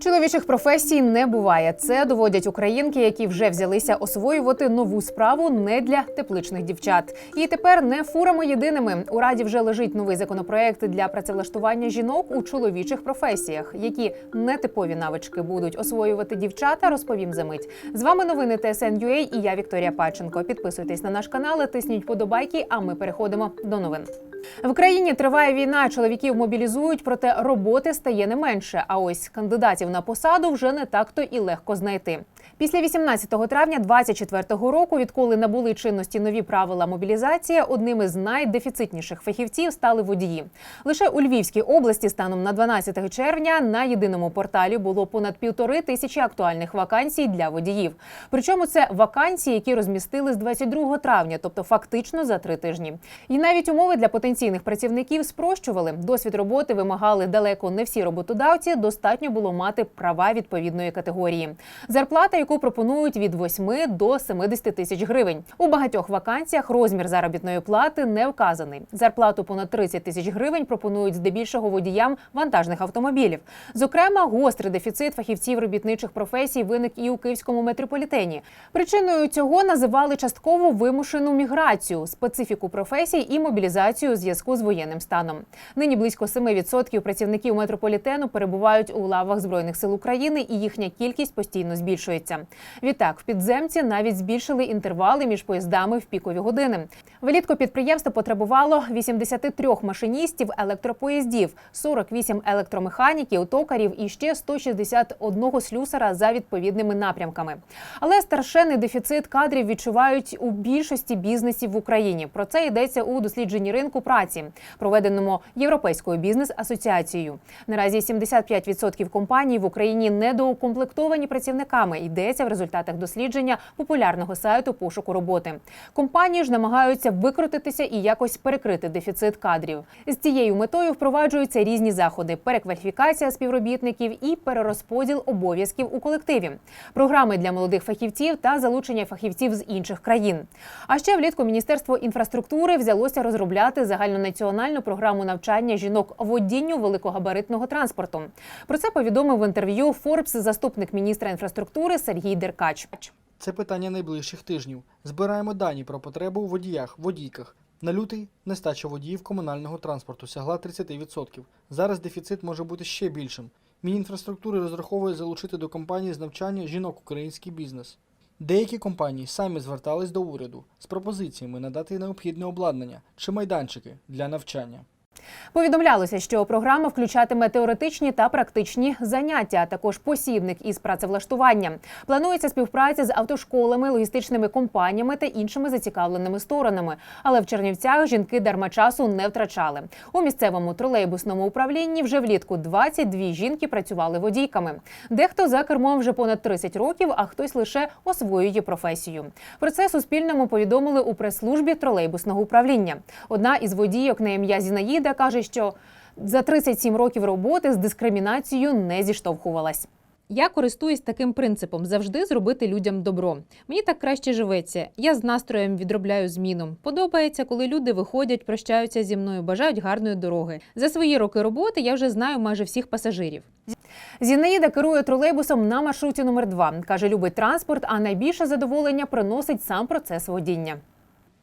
Чоловічих професій не буває. Це доводять українки, які вже взялися освоювати нову справу не для тепличних дівчат. І тепер не фурами єдиними. У раді вже лежить новий законопроект для працевлаштування жінок у чоловічих професіях, які нетипові навички будуть освоювати дівчата. Розповім за мить. З вами новини ТСН.UA і я Вікторія Паченко. Підписуйтесь на наш канал, тисніть подобайки. А ми переходимо до новин. В країні триває війна. Чоловіків мобілізують, проте роботи стає не менше. А ось кандидатів на посаду вже не так-то і легко знайти. Після 18 травня 2024 року, відколи набули чинності нові правила мобілізації, одним із найдефіцитніших фахівців стали водії. Лише у Львівській області станом на 12 червня на єдиному порталі було понад півтори тисячі актуальних вакансій для водіїв. Причому це вакансії, які розмістили з 22 травня, тобто фактично за три тижні. І навіть умови для потенційних працівників спрощували. Досвід роботи вимагали далеко не всі роботодавці. Достатньо було мати права відповідної категорії. Зарплата, яку пропонують від 8 до 70 тисяч гривень. У багатьох вакансіях розмір заробітної плати не вказаний. Зарплату понад 30 тисяч гривень пропонують здебільшого водіям вантажних автомобілів. Зокрема, гострий дефіцит фахівців робітничих професій виник і у київському метрополітені. Причиною цього називали частково вимушену міграцію, специфіку професій і мобілізацію у зв'язку з воєнним станом. Нині близько 7% працівників метрополітену перебувають у лавах збройних сил України, і їхня кількість постійно збільшується. Відтак, в підземці навіть збільшили інтервали між поїздами в пікові години. Влітку підприємство потребувало 83 машиністів електропоїздів, 48 електромеханіків, токарів і ще 161 слюсара за відповідними напрямками. Але старшений дефіцит кадрів відчувають у більшості бізнесів в Україні. Про це йдеться у дослідженні ринку праці, проведеному Європейською бізнес-асоціацією. Наразі 75% компаній в Україні недоукомплектовані працівниками. Йдеться в результатах дослідження популярного сайту пошуку роботи. Компанії ж намагаються викрутитися і якось перекрити дефіцит кадрів. З цією метою впроваджуються різні заходи: перекваліфікація співробітників і перерозподіл обов'язків у колективі, програми для молодих фахівців та залучення фахівців з інших країн. А ще влітку Міністерство інфраструктури взялося розробляти загальнонаціональну програму навчання жінок водінню великогабаритного транспорту. Про це повідомив в інтерв'ю Форбс заступник міністра інфраструктури Сергій Деркач. Це питання найближчих тижнів. Збираємо дані про потребу у водіях, водійках. На лютий нестача водіїв комунального транспорту сягла 30%. Зараз дефіцит може бути ще більшим. Мінінфраструктури розраховує залучити до компанії з навчання жінок український бізнес. Деякі компанії самі звертались до уряду з пропозиціями надати необхідне обладнання чи майданчики для навчання. Повідомлялося, що програма включатиме теоретичні та практичні заняття, а також посібник із працевлаштування. Планується співпраця з автошколами, логістичними компаніями та іншими зацікавленими сторонами. Але в Чернівцях жінки дарма часу не втрачали. У місцевому тролейбусному управлінні вже влітку 22 жінки працювали водійками. Дехто за кермом вже понад 30 років, а хтось лише освоює професію. Про це Суспільному повідомили у прес-службі тролейбусного управління. Одна із водійок на ім'я Зінаїда каже, що за 37 років роботи з дискримінацією не зіштовхувалась. Я користуюсь таким принципом завжди зробити людям добро. Мені так краще живеться. Я з настроєм відробляю зміну. Подобається, коли люди виходять, прощаються зі мною, бажають гарної дороги. За свої роки роботи я вже знаю майже всіх пасажирів. Зінаїда керує тролейбусом на маршруті номер 2 Каже, любить транспорт, а найбільше задоволення приносить сам процес водіння.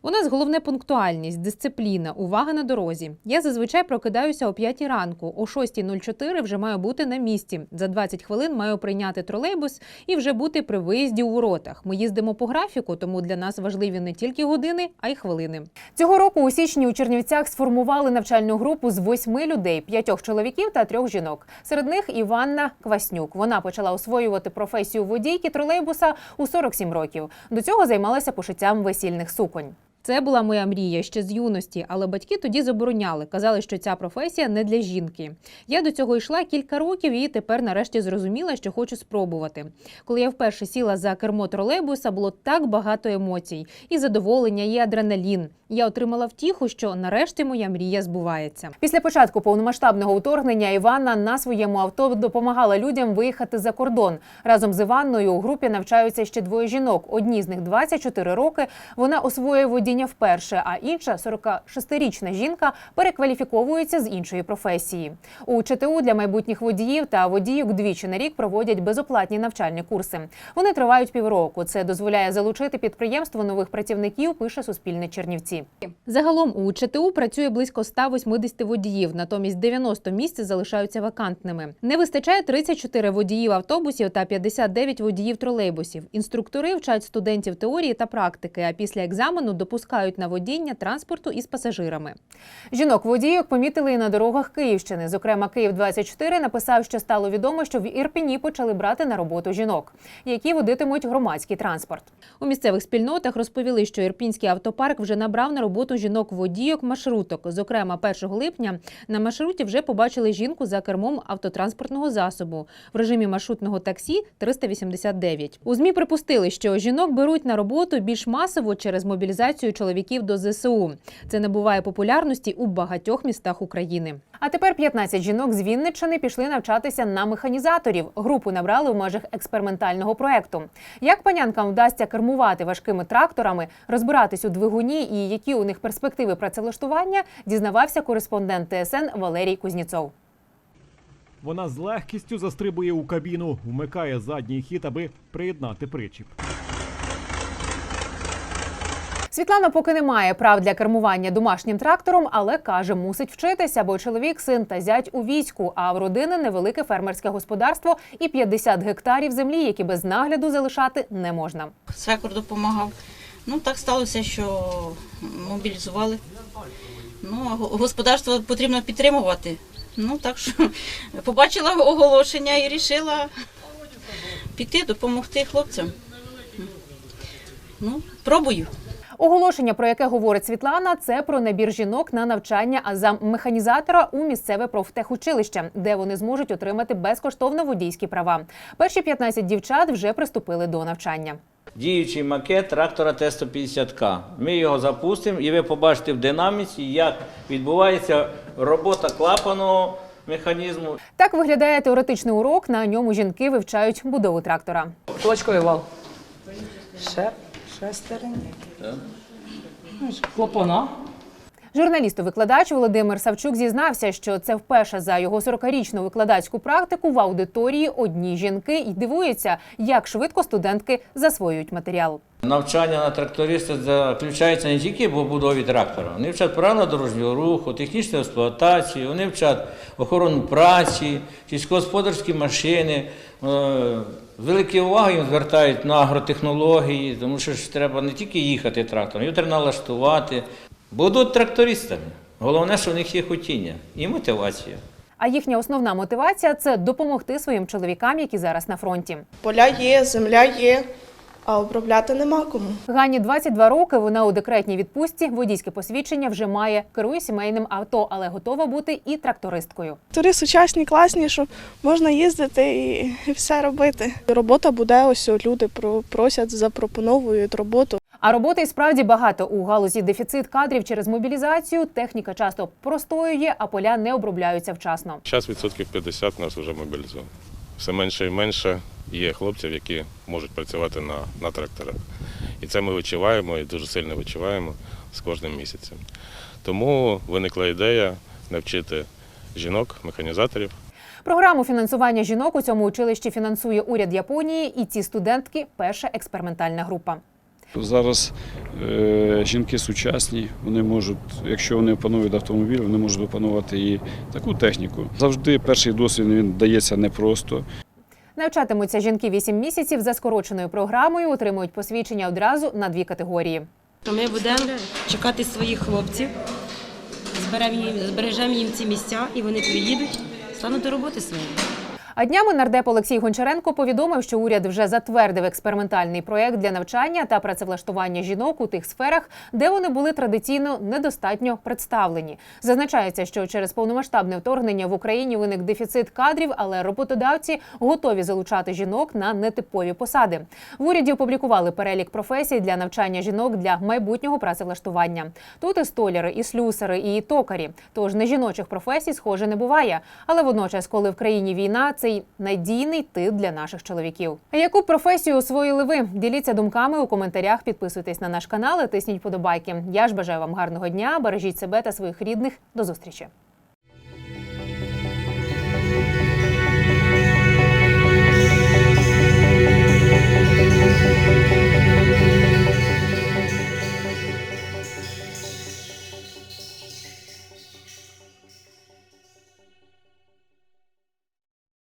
У нас головне пунктуальність, дисципліна, увага на дорозі. Я зазвичай прокидаюся о 5 ранку, о 6.04 вже маю бути на місці. За 20 хвилин маю прийняти тролейбус і вже бути при виїзді у воротах. Ми їздимо по графіку, тому для нас важливі не тільки години, а й хвилини. Цього року у січні у Чернівцях сформували навчальну групу з восьми людей: п'ятьох чоловіків та трьох жінок. Серед них Іванна Кваснюк. Вона почала освоювати професію водійки тролейбуса у 47 років. До цього займалася пошиттям весільних суконь. Це була моя мрія ще з юності, але батьки тоді забороняли. Казали, що ця професія не для жінки. Я до цього йшла кілька років і тепер нарешті зрозуміла, що хочу спробувати. Коли я вперше сіла за кермо тролейбуса, було так багато емоцій, і задоволення, і адреналін. Я отримала втіху, що нарешті моя мрія збувається. Після початку повномасштабного вторгнення Іванна на своєму авто допомагала людям виїхати за кордон. Разом з Іванною у групі навчаються ще двоє жінок. Одній з них 24 роки. Вона освоює водіння водіння вперше, а інша 46-річна жінка перекваліфіковується з іншої професії. У ЧТУ для майбутніх водіїв та водійок двічі на рік проводять безоплатні навчальні курси. Вони тривають півроку. Це дозволяє залучити підприємство нових працівників. Пише Суспільне Чернівці. Загалом у ЧТУ працює близько 180 водіїв, натомість 90 місць залишаються вакантними. Не вистачає 34 водіїв автобусів та 59 водіїв тролейбусів. Інструктори вчать студентів теорії та практики, а після екзамену допускають на водіння транспорту із пасажирами. Жінок водійок помітили і на дорогах Київщини. Зокрема, Київ 24 написав, що стало відомо, що в Ірпіні почали брати на роботу жінок, які водитимуть громадський транспорт. У місцевих спільнотах розповіли, що ірпінський автопарк вже набрав на роботу жінок-водійок маршруток. Зокрема, 1 липня на маршруті вже побачили жінку за кермом автотранспортного засобу в режимі маршрутного таксі 389. У змі припустили, що жінок беруть на роботу більш масово через мобілізацію чоловіків до ЗСУ. Це набуває популярності у багатьох містах України. А тепер 15 жінок з Вінниччини пішли навчатися на механізаторів. Групу набрали в межах експериментального проекту. Як панянкам вдасться кермувати важкими тракторами, розбиратись у двигуні і які у них перспективи працевлаштування, дізнавався кореспондент ТСН Валерій Кузніцов. Вона з легкістю застрибує у кабіну, вмикає задній хід, аби приєднати причіп. Світлана поки не має прав для кермування домашнім трактором, але каже, мусить вчитися, бо чоловік, син та зять у війську. А в родини невелике фермерське господарство і 50 гектарів землі, які без нагляду залишати не можна. свекор допомагав. Ну так сталося, що мобілізували. Ну, господарство потрібно підтримувати. Ну так що побачила оголошення і вирішила піти, допомогти хлопцям. Ну, пробую. Оголошення, про яке говорить Світлана, це про набір жінок на навчання азам механізатора у місцеве профтехучилище, де вони зможуть отримати безкоштовно водійські права. Перші 15 дівчат вже приступили до навчання. Діючий макет трактора Т-150К. Ми його запустимо і ви побачите в динаміці, як відбувається робота клапаного механізму. Так виглядає теоретичний урок. На ньому жінки вивчають будову трактора. Точковий вал. Ще шестерень. Ну, ж, Клапана. Журналіст-викладач Володимир Савчук зізнався, що це вперше за його 40-річну викладацьку практику в аудиторії одні жінки і дивується, як швидко студентки засвоюють матеріал. Навчання на тракториста заключається не тільки в побудові трактора. Вони вчать правила дорожнього руху, технічну експлуатацію, вони вчать охорону праці, сільськогосподарські машини. Е, Великі уваги їм звертають на агротехнології, тому що ж треба не тільки їхати трактором, його треба налаштувати. Будуть трактористами. Головне, що в них є хотіння і мотивація. А їхня основна мотивація це допомогти своїм чоловікам, які зараз на фронті. Поля є, земля є, а обробляти нема кому. Гані 22 роки. Вона у декретній відпустці. Водійське посвідчення вже має, керує сімейним авто, але готова бути і трактористкою. Тури сучасні, класні, що можна їздити і, і все робити. Робота буде ось люди про- просять, запропоновують роботу. А роботи і справді багато у галузі дефіцит кадрів через мобілізацію. Техніка часто простоює, а поля не обробляються вчасно. Зараз відсотків 50 нас вже мобілізовано. Все менше і менше є хлопців, які можуть працювати на, на тракторах. І це ми відчуваємо і дуже сильно відчуваємо з кожним місяцем. Тому виникла ідея навчити жінок, механізаторів Програму фінансування жінок у цьому училищі фінансує уряд Японії, і ці студентки перша експериментальна група. Зараз е, жінки сучасні, вони можуть, якщо вони опанують автомобіль, вони можуть опанувати і таку техніку. Завжди перший досвід він дається непросто. Навчатимуться жінки 8 місяців за скороченою програмою, отримують посвідчення одразу на дві категорії. То ми будемо чекати своїх хлопців, зберемо їм, збережемо їм ці місця, і вони приїдуть, стануть до роботи своєї. А днями нардеп Олексій Гончаренко повідомив, що уряд вже затвердив експериментальний проєкт для навчання та працевлаштування жінок у тих сферах, де вони були традиційно недостатньо представлені. Зазначається, що через повномасштабне вторгнення в Україні виник дефіцит кадрів, але роботодавці готові залучати жінок на нетипові посади. В уряді опублікували перелік професій для навчання жінок для майбутнього працевлаштування. Тут і столяри, і слюсари, і токарі. Тож не жіночих професій, схоже, не буває. Але водночас, коли в країні війна, це цей надійний тил для наших чоловіків. Яку професію освоїли ви? Діліться думками у коментарях. Підписуйтесь на наш канал, і тисніть подобайки. Я ж бажаю вам гарного дня. Бережіть себе та своїх рідних. До зустрічі.